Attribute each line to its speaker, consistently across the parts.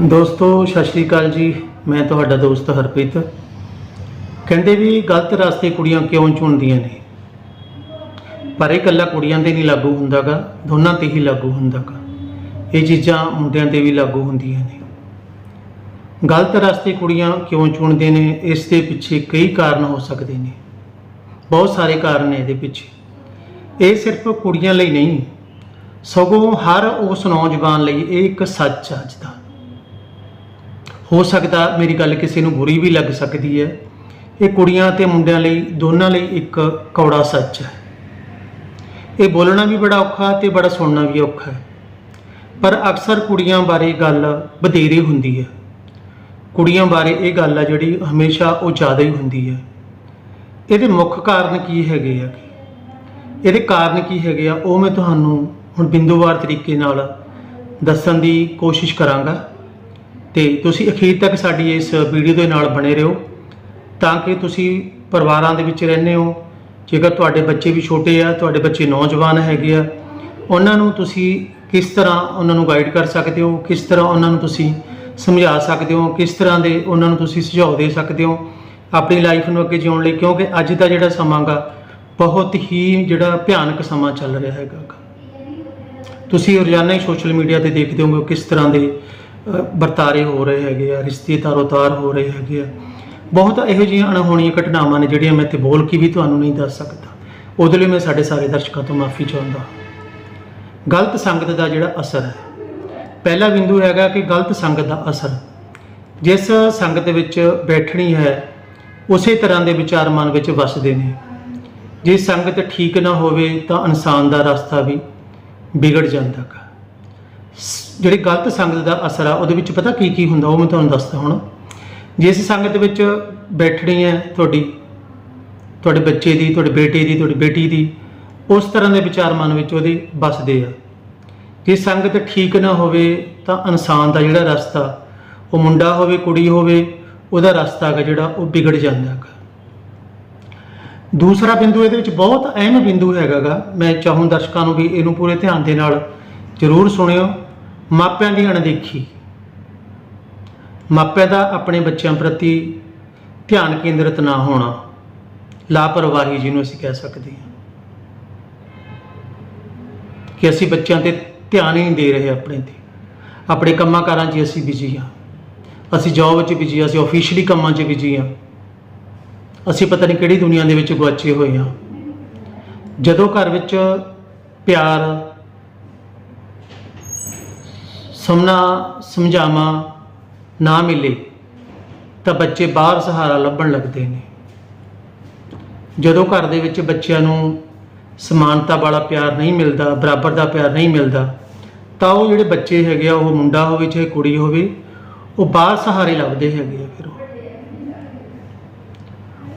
Speaker 1: ਦੋਸਤੋ, ਸਤਿ ਸ਼੍ਰੀ ਅਕਾਲ ਜੀ। ਮੈਂ ਤੁਹਾਡਾ ਦੋਸਤ ਹਰਪ੍ਰੀਤ। ਕਹਿੰਦੇ ਵੀ ਗਲਤ ਰਸਤੇ ਕੁੜੀਆਂ ਕਿਉਂ ਚੁਣਦੀਆਂ ਨੇ? ਪਰ ਇਹ ਇਕੱਲਾ ਕੁੜੀਆਂ ਤੇ ਨਹੀਂ ਲਾਗੂ ਹੁੰਦਾਗਾ, ਦੋਨਾਂ ਤੇ ਹੀ ਲਾਗੂ ਹੁੰਦਾਗਾ। ਇਹ ਚੀਜ਼ਾਂ ਮੁੰਡਿਆਂ ਤੇ ਵੀ ਲਾਗੂ ਹੁੰਦੀਆਂ ਨੇ। ਗਲਤ ਰਸਤੇ ਕੁੜੀਆਂ ਕਿਉਂ ਚੁਣਦੇ ਨੇ? ਇਸ ਦੇ ਪਿੱਛੇ ਕਈ ਕਾਰਨ ਹੋ ਸਕਦੇ ਨੇ। ਬਹੁਤ ਸਾਰੇ ਕਾਰਨ ਨੇ ਇਹਦੇ ਪਿੱਛੇ। ਇਹ ਸਿਰਫ ਕੁੜੀਆਂ ਲਈ ਨਹੀਂ, ਸਗੋਂ ਹਰ ਉਸ ਨੌਜਵਾਨ ਲਈ ਇਹ ਇੱਕ ਸੱਚ ਹੈ ਅੱਜ ਦਾ। ਹੋ ਸਕਦਾ ਮੇਰੀ ਗੱਲ ਕਿਸੇ ਨੂੰ ਬੁਰੀ ਵੀ ਲੱਗ ਸਕਦੀ ਹੈ। ਇਹ ਕੁੜੀਆਂ ਤੇ ਮੁੰਡਿਆਂ ਲਈ, ਦੋਨਾਂ ਲਈ ਇੱਕ ਕੌੜਾ ਸੱਚ ਹੈ। ਇਹ ਬੋਲਣਾ ਵੀ ਬੜਾ ਔਖਾ ਤੇ ਬੜਾ ਸੁਣਨਾ ਵੀ ਔਖਾ ਹੈ। ਪਰ ਅਕਸਰ ਕੁੜੀਆਂ ਬਾਰੇ ਗੱਲ ਵਧੇਰੇ ਹੁੰਦੀ ਹੈ। ਕੁੜੀਆਂ ਬਾਰੇ ਇਹ ਗੱਲ ਆ ਜਿਹੜੀ ਹਮੇਸ਼ਾ ਉਹ ਜ਼ਿਆਦਾ ਹੀ ਹੁੰਦੀ ਹੈ। ਇਹਦੇ ਮੁੱਖ ਕਾਰਨ ਕੀ ਹੈਗੇ ਆ? ਇਹਦੇ ਕਾਰਨ ਕੀ ਹੈਗੇ ਆ? ਉਹ ਮੈਂ ਤੁਹਾਨੂੰ ਹੁਣ ਬਿੰਦੂਵਾਰ ਤਰੀਕੇ ਨਾਲ ਦੱਸਣ ਦੀ ਕੋਸ਼ਿਸ਼ ਕਰਾਂਗਾ। ਤੇ ਤੁਸੀਂ ਅਖੀਰ ਤੱਕ ਸਾਡੀ ਇਸ ਵੀਡੀਓ ਦੇ ਨਾਲ ਬਣੇ ਰਹੋ, ਤਾਂ ਕਿ ਤੁਸੀਂ ਪਰਿਵਾਰਾਂ ਦੇ ਵਿੱਚ ਰਹਿੰਦੇ ਹੋ। ਜੇਕਰ ਤੁਹਾਡੇ ਬੱਚੇ ਵੀ ਛੋਟੇ ਆ, ਤੁਹਾਡੇ ਬੱਚੇ ਨੌਜਵਾਨ ਹੈਗੇ ਆ, ਉਹਨਾਂ ਨੂੰ ਤੁਸੀਂ ਕਿਸ ਤਰ੍ਹਾਂ ਉਹਨਾਂ ਨੂੰ ਗਾਈਡ ਕਰ ਸਕਦੇ ਹੋ, ਕਿਸ ਤਰ੍ਹਾਂ ਉਹਨਾਂ ਨੂੰ ਤੁਸੀਂ ਸਮਝਾ ਸਕਦੇ ਹੋ, ਕਿਸ ਤਰ੍ਹਾਂ ਦੇ ਉਹਨਾਂ ਨੂੰ ਤੁਸੀਂ ਸੁਝਾਅ ਦੇ ਸਕਦੇ ਹੋ ਆਪਣੀ ਲਾਈਫ ਨੂੰ ਅੱਗੇ ਜਿਉਣ ਲਈ, ਕਿਉਂਕਿ ਅੱਜ ਦਾ ਜਿਹੜਾ ਸਮਾਂ ਗਾ, ਬਹੁਤ ਹੀ ਜਿਹੜਾ ਭਿਆਨਕ ਸਮਾਂ ਚੱਲ ਰਿਹਾ ਹੈਗਾ ਤੁਸੀਂ ਰੋਜ਼ਾਨਾ ਹੀ ਸੋਸ਼ਲ ਮੀਡੀਆ ਤੇ ਦੇਖਦੇ ਹੋਗੇ ਕਿਸ ਤਰ੍ਹਾਂ ਦੇ ਵਰਤਾਰੇ ਹੋ ਰਹੇ ਹੈਗੇ ਆ ਰਿਸ਼ਤੇ ਤਾਰੋ-ਤਾਰ ਹੋ ਰਹੇ ਹੈਗੇ ਆ। ਬਹੁਤ ਇਹੋ ਜਿਹੀਆਂ ਅਣਹੋਣੀਆਂ ਘਟਨਾਵਾਂ ਨੇ ਜਿਹੜੀਆਂ ਮੈਂ ਤੇ ਬੋਲ ਕੇ ਵੀ ਤੁਹਾਨੂੰ ਨਹੀਂ ਦੱਸ ਸਕਦਾ। ਉਹਦੇ ਲਈ ਮੈਂ ਸਾਡੇ ਸਾਰੇ ਦਰਸ਼ਕਾਂ ਤੋਂ ਮਾਫੀ ਚਾਹੁੰਦਾ ਗਲਤ ਸੰਗਤ ਦਾ ਜਿਹੜਾ ਅਸਰ ਹੈ, ਪਹਿਲਾ ਬਿੰਦੂ ਹੈਗਾ ਕਿ ਗਲਤ ਸੰਗਤ ਦਾ ਅਸਰ। ਜਿਸ ਸੰਗਤ ਵਿੱਚ ਬੈਠਣੀ ਹੈ, ਉਸੇ ਤਰ੍ਹਾਂ ਦੇ ਵਿਚਾਰ ਮਨ ਵਿੱਚ ਵਸਦੇ ਨੇ। ਜੇ ਸੰਗਤ ਠੀਕ ਨਾ ਹੋਵੇ ਤਾਂ ਇਨਸਾਨ ਦਾ ਰਸਤਾ ਵੀ ਵਿਗੜ ਜਾਂਦਾ ਗਾ ਜਿਹੜੀ ਗਲਤ ਸੰਗਤ ਦਾ ਅਸਰ ਆ, ਉਹਦੇ ਵਿੱਚ ਪਤਾ ਕੀ ਕੀ ਹੁੰਦਾ, ਉਹ ਮੈਂ ਤੁਹਾਨੂੰ ਦੱਸਦਾ ਹੁਣ। ਜਿਸ ਸੰਗਤ ਵਿੱਚ ਬੈਠਣੀ ਹੈ ਤੁਹਾਡੀ, ਤੁਹਾਡੇ ਬੱਚੇ ਦੀ, ਤੁਹਾਡੇ ਬੇਟੇ ਦੀ, ਤੁਹਾਡੀ ਬੇਟੀ ਦੀ, ਉਸ ਤਰ੍ਹਾਂ ਦੇ ਵਿਚਾਰ ਮਨ ਵਿੱਚ ਉਹਦੇ ਵੱਸਦੇ ਆ। ਜੇ ਸੰਗਤ ਠੀਕ ਨਾ ਹੋਵੇ ਤਾਂ ਇਨਸਾਨ ਦਾ ਜਿਹੜਾ ਰਸਤਾ, ਉਹ ਮੁੰਡਾ ਹੋਵੇ, ਕੁੜੀ ਹੋਵੇ, ਉਹਦਾ ਰਸਤਾ ਹੈਗਾ ਜਿਹੜਾ ਉਹ ਵਿਗੜ ਜਾਂਦਾ ਹੈਗਾ। ਦੂਸਰਾ ਬਿੰਦੂ ਇਹਦੇ ਵਿੱਚ ਬਹੁਤ ਅਹਿਮ ਬਿੰਦੂ ਹੈਗਾਗਾ ਮੈਂ ਚਾਹੂੰ ਦਰਸ਼ਕਾਂ ਨੂੰ ਵੀ ਇਹਨੂੰ ਪੂਰੇ ਧਿਆਨ ਦੇ ਨਾਲ ਜ਼ਰੂਰ ਸੁਣਿਓ। ਮਾਪਿਆਂ ਦੀ ਅਣਦੇਖੀ। ਮਾਪਿਆਂ ਦਾ ਆਪਣੇ ਬੱਚਿਆਂ ਪ੍ਰਤੀ ਧਿਆਨ ਕੇਂਦਰਿਤ ਨਾ ਹੋਣਾ ਲਾਪਰਵਾਹੀ ਜਿਹਨੂੰ ਅਸੀਂ ਕਹਿ ਸਕਦੇ ਹਾਂ। ਕਿ ਅਸੀਂ ਬੱਚਿਆਂ ਤੇ ਧਿਆਨ ਹੀ ਨਹੀਂ ਦੇ ਰਹੇ ਆਪਣੇ ਤੇ। ਆਪਣੇ ਕੰਮਾਂ ਕਾਰਾਂ 'ਚ ਅਸੀਂ ਬਿਜ਼ੀ ਹਾਂ। ਅਸੀਂ ਜੌਬ 'ਚ ਬਿਜ਼ੀ ਹਾਂ, ਅਸੀਂ ਆਫੀਸ਼ੀਅਲੀ ਕੰਮਾਂ 'ਚ ਬਿਜ਼ੀ ਹਾਂ। ਅਸੀਂ ਪਤਾ ਨਹੀਂ ਕਿਹੜੀ ਦੁਨੀਆ ਦੇ ਵਿੱਚ ਗੁਆਚੇ ਹੋਏ ਹਾਂ। ਜਦੋਂ ਘਰ ਵਿੱਚ ਪਿਆਰ ਸਮਨਾ ਸਮਝਾਵਾਂ ਨਾ ਮਿਲੇ ਤਾਂ ਬੱਚੇ ਬਾਹਰ ਸਹਾਰਾ ਲੱਭਣ ਲੱਗਦੇ ਨੇ। ਜਦੋਂ ਘਰ ਦੇ ਵਿੱਚ ਬੱਚਿਆਂ ਨੂੰ ਸਮਾਨਤਾ ਵਾਲਾ ਪਿਆਰ ਨਹੀਂ ਮਿਲਦਾ, ਬਰਾਬਰ ਦਾ ਪਿਆਰ ਨਹੀਂ ਮਿਲਦਾ, ਤਾਂ ਉਹ ਜਿਹੜੇ ਬੱਚੇ ਹੈਗੇ ਆ, ਉਹ ਮੁੰਡਾ ਹੋਵੇ ਚਾਹੇ ਕੁੜੀ ਹੋਵੇ, ਉਹ ਬਾਹਰ ਸਹਾਰੇ ਲੱਭਦੇ ਹੈਗੇ ਆ ਫਿਰ ਉਹ।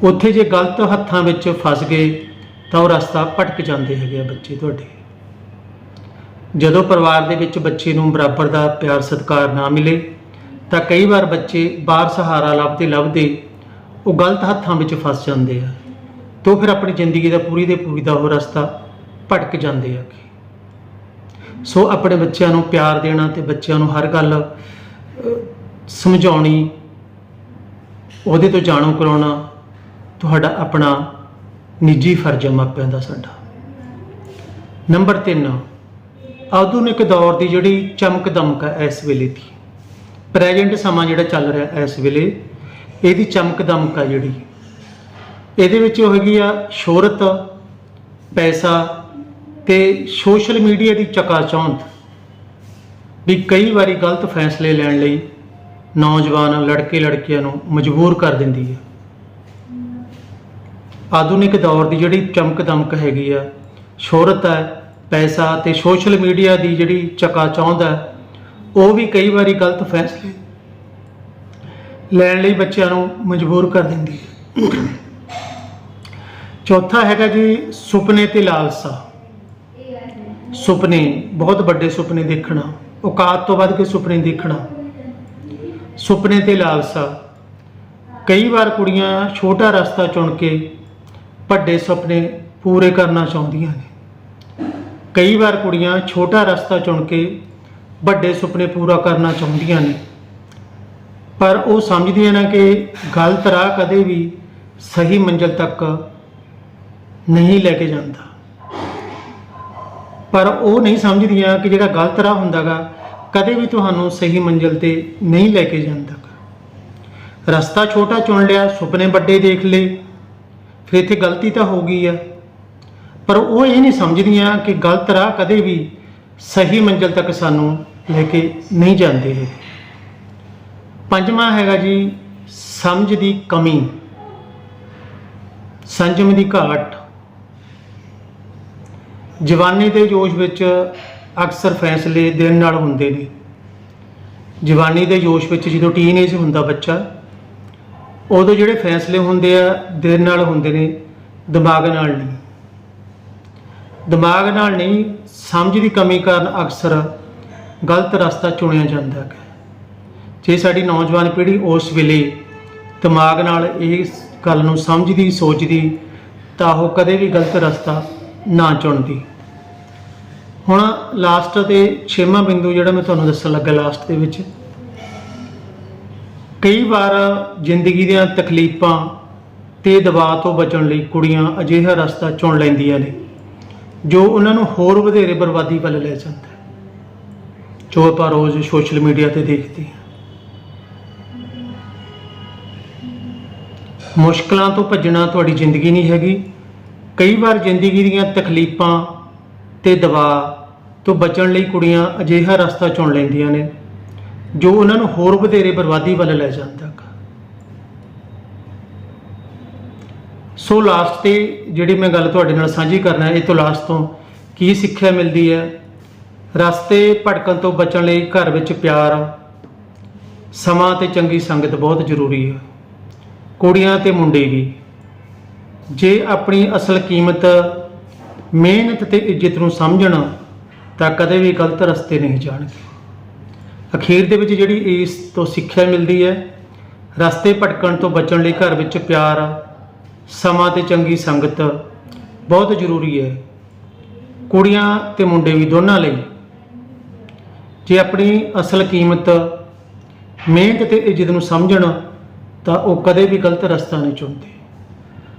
Speaker 1: ਉੱਥੇ ਜੇ ਗਲਤ ਹੱਥਾਂ ਵਿੱਚ ਫਸ ਗਏ ਤਾਂ ਉਹ ਰਸਤਾ ਭਟਕ ਜਾਂਦੇ ਹੈਗੇ ਆ ਬੱਚੇ ਤੁਹਾਡੇ। ਜਦੋਂ ਪਰਿਵਾਰ ਦੇ ਵਿੱਚ ਬੱਚੇ ਨੂੰ ਬਰਾਬਰ ਦਾ ਪਿਆਰ ਸਤਿਕਾਰ ਨਾ ਮਿਲੇ, ਤਾਂ ਕਈ ਵਾਰ ਬੱਚੇ ਬਾਹਰ ਸਹਾਰਾ ਲੱਭਦੇ ਲੱਭਦੇ ਉਹ ਗਲਤ ਹੱਥਾਂ ਵਿੱਚ ਫਸ ਜਾਂਦੇ ਆ ਤੋਂ ਫਿਰ ਆਪਣੀ ਜ਼ਿੰਦਗੀ ਦਾ ਪੂਰੀ ਦੇ ਪੂਰੀ ਦਾ ਉਹ ਰਸਤਾ ਭਟਕ ਜਾਂਦੇ ਆ ਸੋ ਆਪਣੇ ਬੱਚਿਆਂ ਨੂੰ ਪਿਆਰ ਦੇਣਾ ਤੇ ਬੱਚਿਆਂ ਨੂੰ ਹਰ ਗੱਲ ਸਮਝਾਉਣੀ, ਉਹਦੇ ਤੋਂ ਜਾਣੂ ਕਰਾਉਣਾ ਤੁਹਾਡਾ ਆਪਣਾ ਨਿੱਜੀ ਫਰਜ਼ ਹੈ ਮਾਪਿਆਂ ਦਾ ਸਾਡਾ। ਨੰਬਰ 3 ਆਧੁਨਿਕ ਦੌਰ ਦੀ ਜਿਹੜੀ ਚਮਕ ਦਮਕ ਹੈ ਇਸ ਵੇਲੇ ਦੀ। ਪ੍ਰੈਜ਼ੈਂਟ ਸਮਾਂ ਜਿਹੜਾ ਚੱਲ ਰਿਹਾ ਇਸ ਵੇਲੇ, ਇਹਦੀ ਚਮਕ ਦਮਕ ਹੈ ਜਿਹੜੀ। ਇਹਦੇ ਵਿੱਚ ਉਹ ਹੈਗੀ ਆ ਸ਼ੋਹਰਤ, ਪੈਸਾ ਤੇ ਸੋਸ਼ਲ ਮੀਡੀਆ ਦੀ ਚਕਾਚੌਂਧ ਵੀ ਕਈ ਵਾਰੀ ਗਲਤ ਫੈਸਲੇ ਲੈਣ ਲਈ ਨੌਜਵਾਨ ਲੜਕੇ ਲੜਕੀਆਂ ਨੂੰ ਮਜਬੂਰ ਕਰ ਦਿੰਦੀ ਹੈ ਆਧੁਨਿਕ ਦੌਰ ਦੀ ਜਿਹੜੀ ਚਮਕ ਦਮਕ ਹੈਗੀ ਆ, ਸ਼ੋਹਰਤ ਹੈ ਪੈਸਾ ਤੇ ਸੋਸ਼ਲ ਮੀਡੀਆ ਦੀ ਜਿਹੜੀ ਚਕਾਚੌਂਧ ਚਾਹੁੰਦਾ ਉਹ ਵੀ ਕਈ ਵਾਰੀ ਗਲਤ ਫੈਸਲੇ ਲੈਣ ਲਈ ਬੱਚਿਆਂ ਨੂੰ ਮਜਬੂਰ ਕਰ ਦਿੰਦੀ ਹੈ। ਚੌਥਾ ਹੈਗਾ ਜੀ ਸੁਪਨੇ ਤੇ ਲਾਲਸਾ। ਸੁਪਨੇ, ਬਹੁਤ ਵੱਡੇ ਸੁਪਨੇ ਦੇਖਣਾ, ਔਕਾਤ ਤੋਂ ਵੱਧ ਕੇ ਸੁਪਨੇ ਦੇਖਣਾ। ਸੁਪਨੇ ਤੇ ਲਾਲਸਾ। ਕਈ ਵਾਰ ਕੁੜੀਆਂ ਛੋਟਾ ਰਸਤਾ ਚੁਣ ਕੇ ਵੱਡੇ ਸੁਪਨੇ ਪੂਰੇ ਕਰਨਾ ਚਾਹੁੰਦੀਆਂ ਨੇ। ਕਈ ਵਾਰ ਕੁੜੀਆਂ ਛੋਟਾ ਰਸਤਾ ਚੁਣ ਕੇ ਵੱਡੇ ਸੁਪਨੇ ਪੂਰਾ ਕਰਨਾ ਚਾਹੁੰਦੀਆਂ ਨੇ। ਪਰ ਉਹ ਸਮਝਦੀਆਂ ਨੇ ਕਿ ਗਲਤ ਰਾਹ ਕਦੇ ਵੀ ਸਹੀ ਮੰਜ਼ਿਲ ਤੱਕ ਨਹੀਂ ਲੈ ਕੇ ਜਾਂਦਾ। ਪਰ ਉਹ ਨਹੀਂ ਸਮਝਦੀਆਂ ਕਿ ਜਿਹੜਾ ਗਲਤ ਰਾਹ ਹੁੰਦਾਗਾ, ਕਦੇ ਵੀ ਤੁਹਾਨੂੰ ਸਹੀ ਮੰਜ਼ਿਲ ਤੇ ਨਹੀਂ ਲੈ ਕੇ ਜਾਂਦਾ ਰਸਤਾ ਛੋਟਾ ਚੁਣ ਲਿਆ, ਸੁਪਨੇ ਵੱਡੇ ਦੇਖ ਲਏ, ਫਿਰ ਇੱਥੇ ਗਲਤੀ ਤਾਂ ਹੋ ਗਈ ਆ। ਪਰ ਉਹ ਇਹ ਨਹੀਂ ਸਮਝਦੀਆਂ ਕਿ ਗਲਤ ਰਾਹ ਕਦੇ ਵੀ ਸਹੀ ਮੰਜ਼ਿਲ ਤੱਕ ਸਾਨੂੰ ਲੈ ਕੇ ਨਹੀਂ ਜਾਂਦੇ ਹੈਗੇ ਪੰਜਵਾਂ ਹੈਗਾ ਜੀ, ਸਮਝ ਦੀ ਕਮੀ। ਸੰਜਮ ਦੀ ਘਾਟ। ਜਵਾਨੀ ਦੇ ਜੋਸ਼ ਵਿੱਚ ਅਕਸਰ ਫੈਸਲੇ ਦਿਨ ਨਾਲ ਹੁੰਦੇ ਨੇ। ਜਵਾਨੀ ਦੇ ਜੋਸ਼ ਵਿੱਚ ਜਦੋਂ ਟੀਨੇਜ ਹੁੰਦਾ ਬੱਚਾ, ਉਦੋਂ ਜਿਹੜੇ ਫੈਸਲੇ ਹੁੰਦੇ ਆ ਦਿਨ ਨਾਲ ਹੁੰਦੇ ਨੇ, ਦਿਮਾਗ ਨਾਲ ਨਹੀਂ। ਦਿਮਾਗ ਨਾਲ ਨਹੀਂ, ਸਮਝ ਦੀ ਕਮੀ ਕਾਰਨ ਅਕਸਰ ਗਲਤ ਰਸਤਾ ਚੁਣਿਆ ਜਾਂਦਾ ਹੈ। ਜੇ ਸਾਡੀ ਨੌਜਵਾਨ ਪੀੜ੍ਹੀ ਉਸ ਵੇਲੇ ਦਿਮਾਗ ਨਾਲ ਇਸ ਗੱਲ ਨੂੰ ਸਮਝਦੀ, ਸੋਚਦੀ, ਤਾਂ ਉਹ ਕਦੇ ਵੀ ਗਲਤ ਰਸਤਾ ਨਾ ਚੁਣਦੀ। ਹੁਣ ਲਾਸਟ ਤੇ ਛੇਵਾਂ ਬਿੰਦੂ ਜਿਹੜਾ ਮੈਂ ਤੁਹਾਨੂੰ ਦੱਸਣ ਲੱਗਾ ਲਾਸਟ ਦੇ ਵਿੱਚ, ਕਈ ਵਾਰ ਜ਼ਿੰਦਗੀ ਦੀਆਂ ਤਕਲੀਫਾਂ ਤੇ ਦਬਾਅ ਤੋਂ ਬਚਣ ਲਈ ਕੁੜੀਆਂ ਅਜਿਹਾ ਰਸਤਾ ਚੁਣ ਲੈਂਦੀਆਂ ਨੇ। ਜੋ ਉਹਨਾਂ ਨੂੰ ਹੋਰ ਵਧੇਰੇ ਬਰਬਾਦੀ ਵੱਲ ਲੈ ਜਾਂਦਾ ਹੈ। ਜੋ ਆਪਾਂ ਰੋਜ਼ ਸੋਸ਼ਲ ਮੀਡੀਆ ਤੇ ਦੇਖਦੇ ਹਾਂ। ਮੁਸ਼ਕਲਾਂ ਤੋਂ ਭੱਜਣਾ ਤੁਹਾਡੀ ਜ਼ਿੰਦਗੀ ਨਹੀਂ ਹੈਗੀ। ਕਈ ਵਾਰ ਜ਼ਿੰਦਗੀ ਦੀਆਂ ਤਕਲੀਫਾਂ ਤੇ ਦਬਾਅ ਤੋਂ ਬਚਣ ਲਈ ਕੁੜੀਆਂ ਅਜਿਹਾ ਰਸਤਾ ਚੁਣ ਲੈਂਦੀਆਂ ਨੇ, ਜੋ ਉਹਨਾਂ ਨੂੰ ਹੋਰ ਵਧੇਰੇ ਬਰਬਾਦੀ ਵੱਲ ਲੈ ਜਾਂਦਾ ਗਾ। ਸੋ ਲਾਸਟ ਤੇ ਜਿਹੜੀ ਮੈਂ ਗੱਲ ਤੁਹਾਡੇ ਨਾਲ ਸਾਂਝੀ ਕਰਨਾ ਹੈ, ਇਹ ਤੋਂ ਲਾਸਟ ਤੋਂ ਕੀ ਸਿੱਖਿਆ ਮਿਲਦੀ ਹੈ? ਰਸਤੇ ਭਟਕਣ ਤੋਂ ਬਚਣ ਲਈ ਘਰ ਵਿੱਚ ਪਿਆਰ, ਸਮਾਂ ਤੇ ਚੰਗੀ ਸੰਗਤ ਬਹੁਤ ਜ਼ਰੂਰੀ ਹੈ। ਕੁੜੀਆਂ ਤੇ ਮੁੰਡੇ ਵੀ। ਜੇ ਆਪਣੀ ਅਸਲ ਕੀਮਤ ਮਿਹਨਤ ਤੇ ਇੱਜ਼ਤ ਨੂੰ ਸਮਝਣ, ਤਾਂ ਕਦੇ ਵੀ ਗਲਤ ਰਸਤੇ ਨਹੀਂ ਜਾਣਗੇ। ਅਖੀਰ ਦੇ ਵਿੱਚ ਜਿਹੜੀ ਇਸ ਤੋਂ ਸਿੱਖਿਆ ਮਿਲਦੀ ਹੈ, ਰਸਤੇ ਭਟਕਣ ਤੋਂ ਬਚਣ ਲਈ ਘਰ ਵਿੱਚ ਪਿਆਰ ਸਮਾਂ ਤੇ ਚੰਗੀ ਸੰਗਤ ਬਹੁਤ ਜ਼ਰੂਰੀ ਹੈ। ਕੁੜੀਆਂ ਤੇ ਮੁੰਡੇ ਵੀ ਦੋਨਾਂ ਲਈ। ਜੇ ਆਪਣੀ ਅਸਲ ਕੀਮਤ, ਮਿਹਨਤ ਤੇ ਇੱਜ਼ਤ ਨੂੰ ਸਮਝਣ, ਤਾਂ ਉਹ ਕਦੇ ਵੀ ਗਲਤ ਰਸਤਾ ਨਹੀਂ ਚੁਣਦੇ।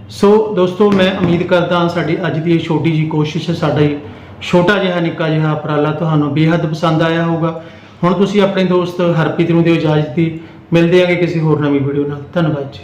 Speaker 1: ਸੋ ਦੋਸਤੋ, ਮੈਂ ਉਮੀਦ ਕਰਦਾ ਹਾਂ ਸਾਡੀ ਅੱਜ ਦੀ ਇਹ ਛੋਟੀ ਜੀ ਕੋਸ਼ਿਸ਼ ਸਾਡਾ ਇਹ ਛੋਟਾ ਜਿਹਾ ਨਿੱਕਾ ਜਿਹਾ ਉਪਰਾਲਾ ਤੁਹਾਨੂੰ ਬੇਹੱਦ ਪਸੰਦ ਆਇਆ ਹੋਊਗਾ। ਹੁਣ ਤੁਸੀਂ ਆਪਣੇ ਦੋਸਤ ਹਰਪ੍ਰੀਤ ਨੂੰ ਦਿਓ ਇਜਾਜ਼ਤ ਦੀ। ਮਿਲਦੇ ਆਂਗੇ ਕਿਸੇ ਹੋਰ ਨਵੀਂ ਵੀਡੀਓ ਨਾਲ। ਧੰਨਵਾਦ ਜੀ।